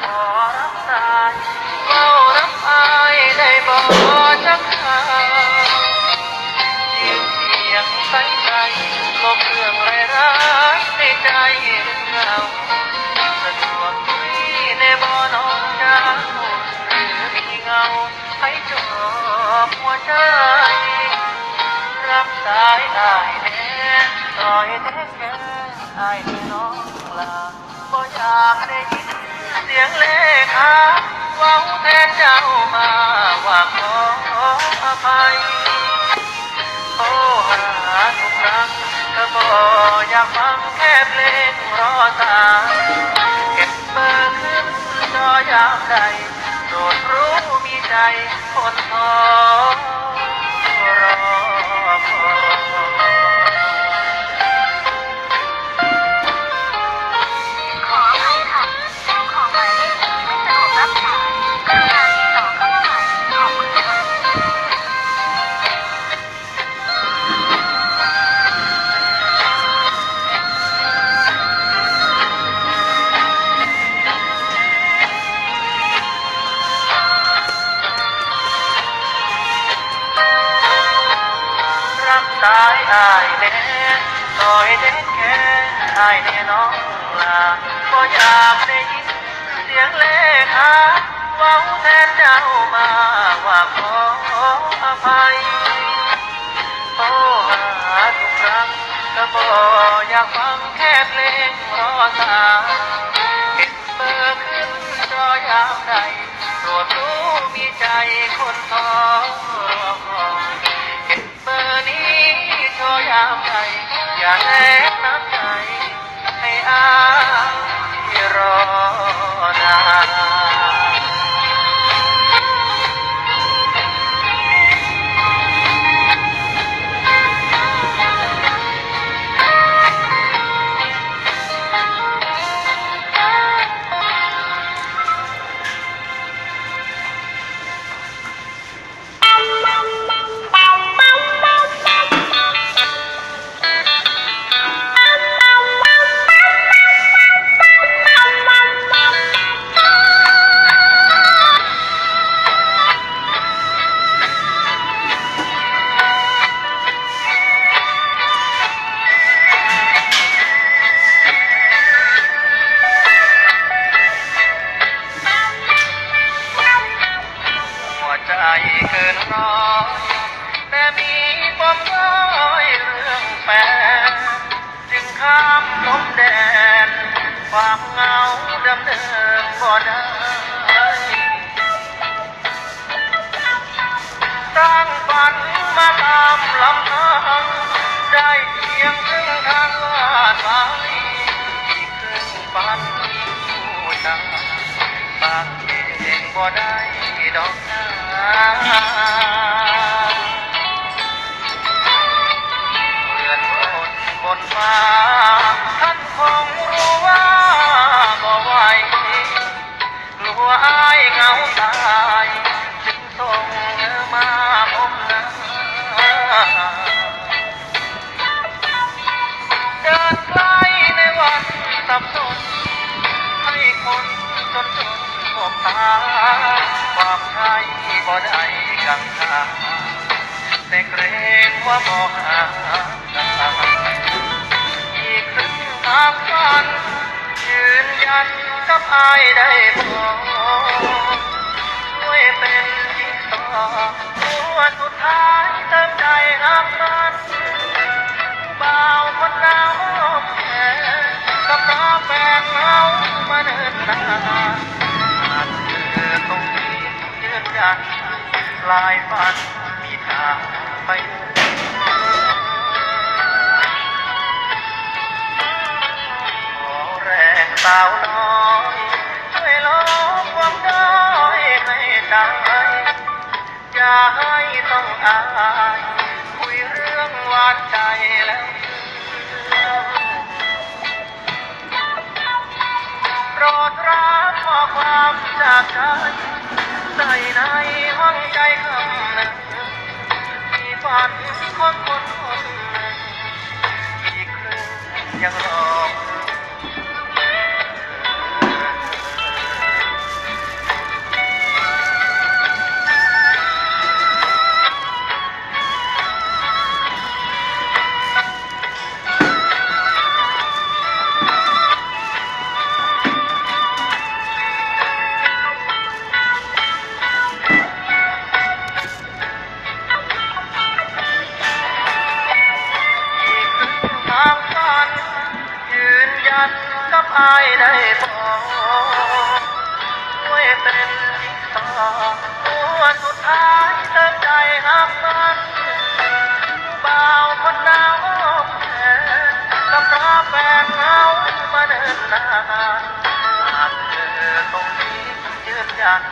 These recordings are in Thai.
ขอรับสายเฝ้ารับอายได้บ่จักคาเสียงใสใจลเรื่องไรร้ายในใจเราสะดวกคุในบ่น้องจ้าหรือมีเงาให้จบหัวใจ รับสายอายแน่ต่อยแท้แค่อายไม่น้องกลาบ่อยากได้ยิน สียงเลขาว่าแทนเจ้ามาว่าขออภัยโอ้หาทุกครั้งก็บอกอยากฟังแค่เพลงรอตาเก็บเบอร์ขึ้นจอยามใดโดดรู้มีใจคนทอ บออยากฟังแค่เพลงรอสาเห็นเบอร์ขึ้นจอยามใดโปรดรู้มีใจคนท้อรอคอยเห็นเบอร์นี้จอยามใดอย่าแล ฉันมาตามลำพังได้เพียงครึ่งทางวาดไว้อีกครึ่งฝันผู้ชายบางเองบ่ได้ดอกนาเพื่อนคนบนฟ้าท่านคงรู้ว่าบ่ไหวกลัวอายเหงาตายจึงส่งมาาความใช่บ่ได้กังขาแต่เกรงว่าบ่หาอีกครึ่งทางฝันยืนยันกับอายได้พอช่วยเป็นจิ๊กซอว์ตัวสุดท้ายเติมใจหักมันบ่าวคนหนาแค่กับน้าแฟนเฮามาเดินนาน ยืนยันลายฝันมีทางไปขอแรงสาวน้อยช่วยลบความด้อยให้ใจอย่าให้ต้องอายคุยเรื่องหวานใจแล้วโปรดรับข้อความจากใจ ใจในห้องใจคำหนึ่งมีฝันคนคนคนหนึ่งอีกครึ่งยังรอ มาเนินนานหากเธอตรงนี้ยืนยัน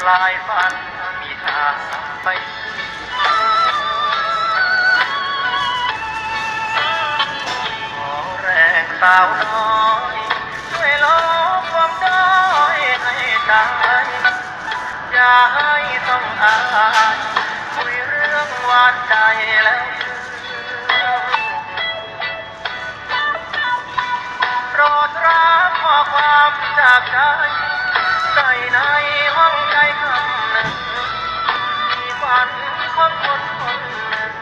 ปลายฝันมีทางไปขอแรงสาวน้อยช่วยลบความด้อยให้ใจอย่าให้ต้องอายคุยเรื่องหวานใจแล้ว จากใจใส่ในห้องใจคำหนึ่งมีฝันของคนคนหนึ่ง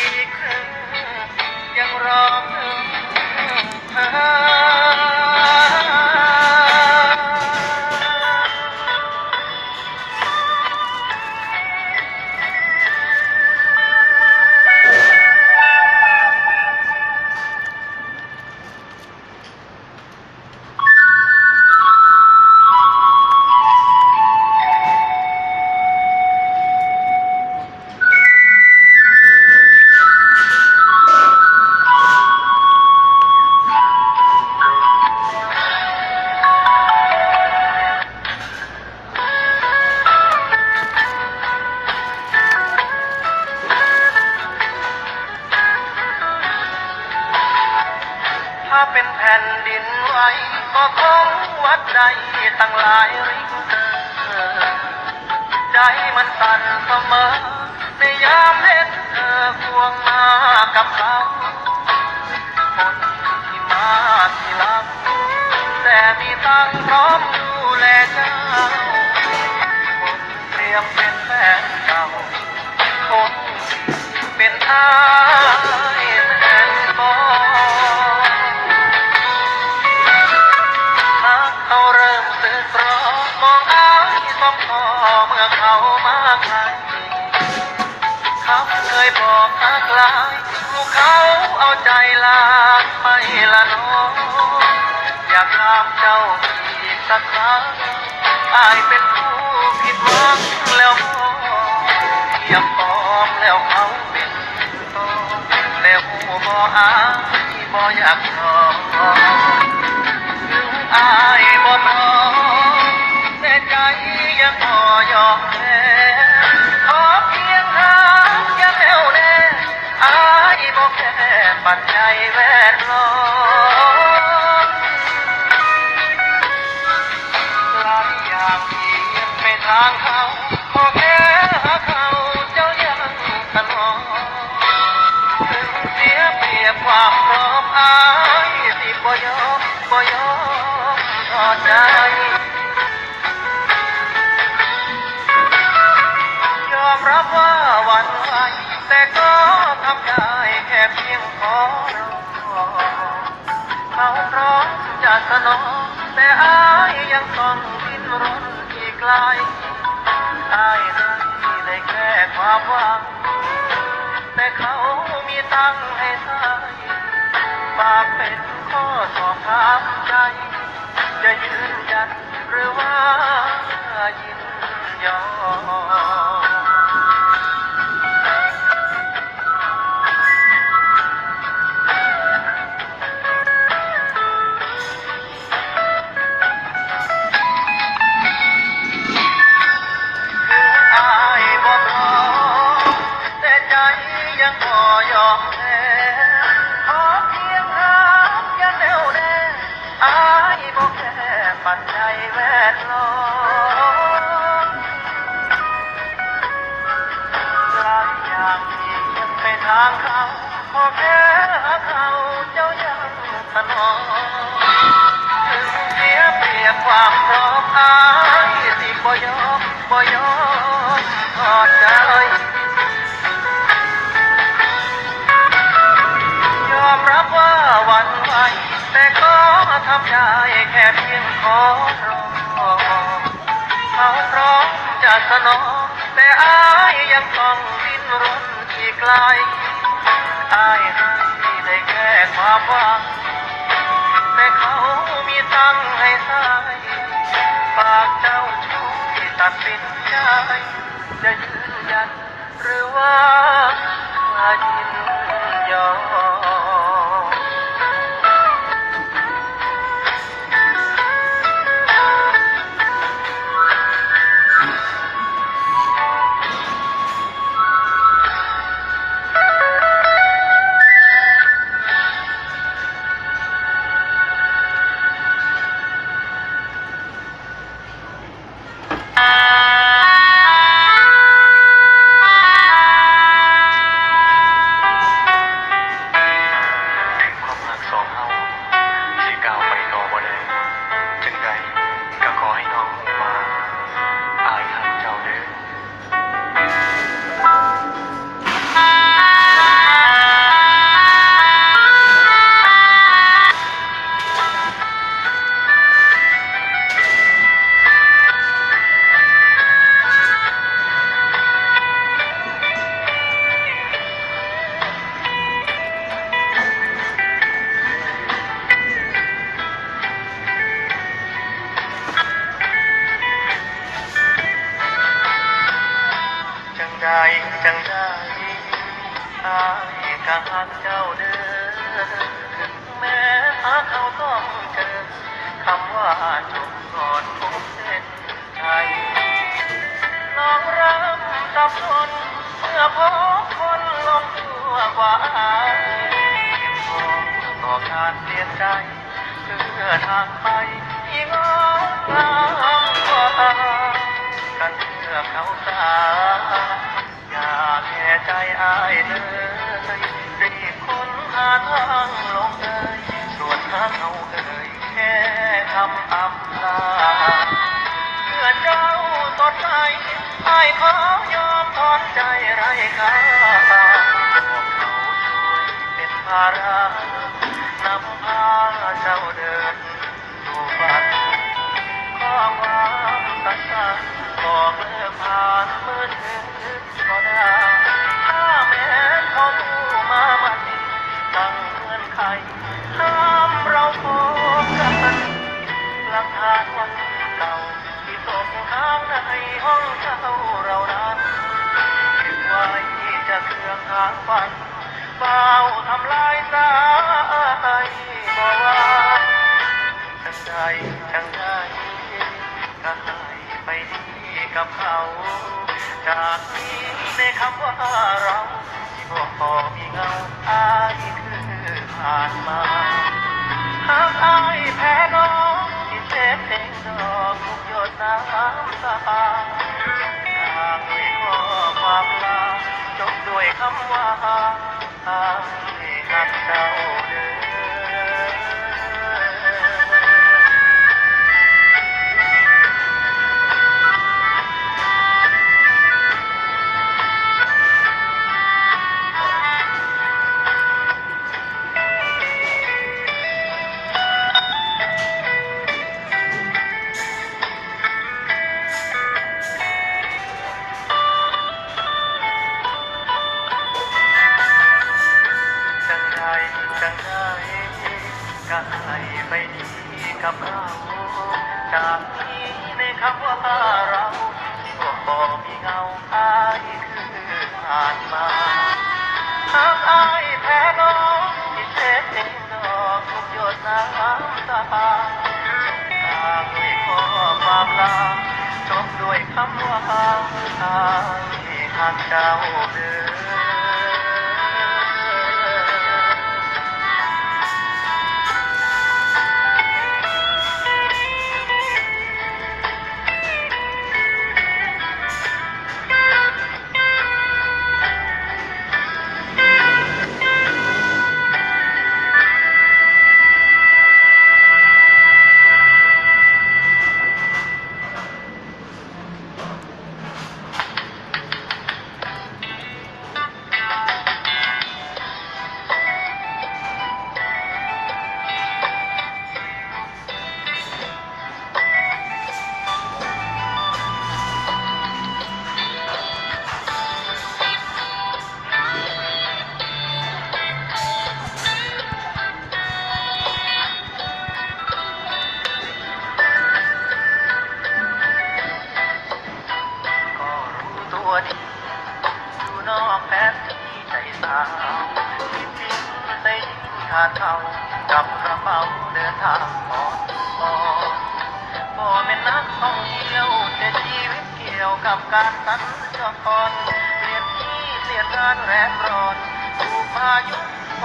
อีกครึ่งยังรอเธอ ดินไหวก็คงวัดใจตั้งหลายริงเตอร์ใจมันสั่นเสมอ ในยามเห็นเธอควงมากับเขาคนที่มาทีหลังแต่มีตังพร้อมดูแลเจ้าคนเตรียมเป็นแฟนเก่าคนเป็นท้า มองอายสองคอเมื่อเขามาไกลเขาเคยบอกทักลายลูกเขาเอาใจลาไปละน้องอยากถามเจ้าอีกสักครั้งอายเป็นผู้ผิดหวังแล้วบ่เทียมปองแล้วเขาเป็นตอแล้วหูบ่อายบ่อยากรอถึงอาย แค่ปัจจัยแวด นองแต่อายยังต้องดิ้นรนอีกไกลอายให้ได้แค่ความหวัง แต่เขามีตังให้ใช้ฝากเป็นข้อสอบถามใจ จะยืนยันหรือว่ายินยอม จะสนองแต่อายยังต้องดิ้นรนอีกไกลอายให้ได้แค่ความหวังแต่เขามีตังให้ใช้ฝากเจ้าช่วยตัดสินใจจะยืนยันหรือว่ายินยอม จังได้อายกะหักเจ้าเด้อถึงแม้หากเขาต้องเจอคำว่าจบก่อนพบเส้นชัยน้องริ่มสับสนเมื่อพบคนลงตัวกว่าอายเพียงพอต่อการเปลี่ยนใจเพื่อทางไปที่งดงามกว่ากันเพื่อเขาสาย อายเลยรีบคนหาทางลงเลยส่วนหาเขาเอ่ยแค่คำอำลาเพื่อเจ้าสดใสอายขอยอมถอนใจไร้ค่าบอกเขาช่วยเป็นภาระนำพาเจ้าเดินสู่ฝันขอความสั้นๆบอกเลิกผ่านมือถือก็ได้ ถ้ บอกพอมีเงาอายคือผ่านมาหากอายแพ้น้องที่เซฟเพลงดอกทุกหยดน้ำตาหากด้วยข้อความลาจบด้วยคำว่าอายหักเจ้า หั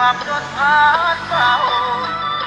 ความจนพาดเศร้า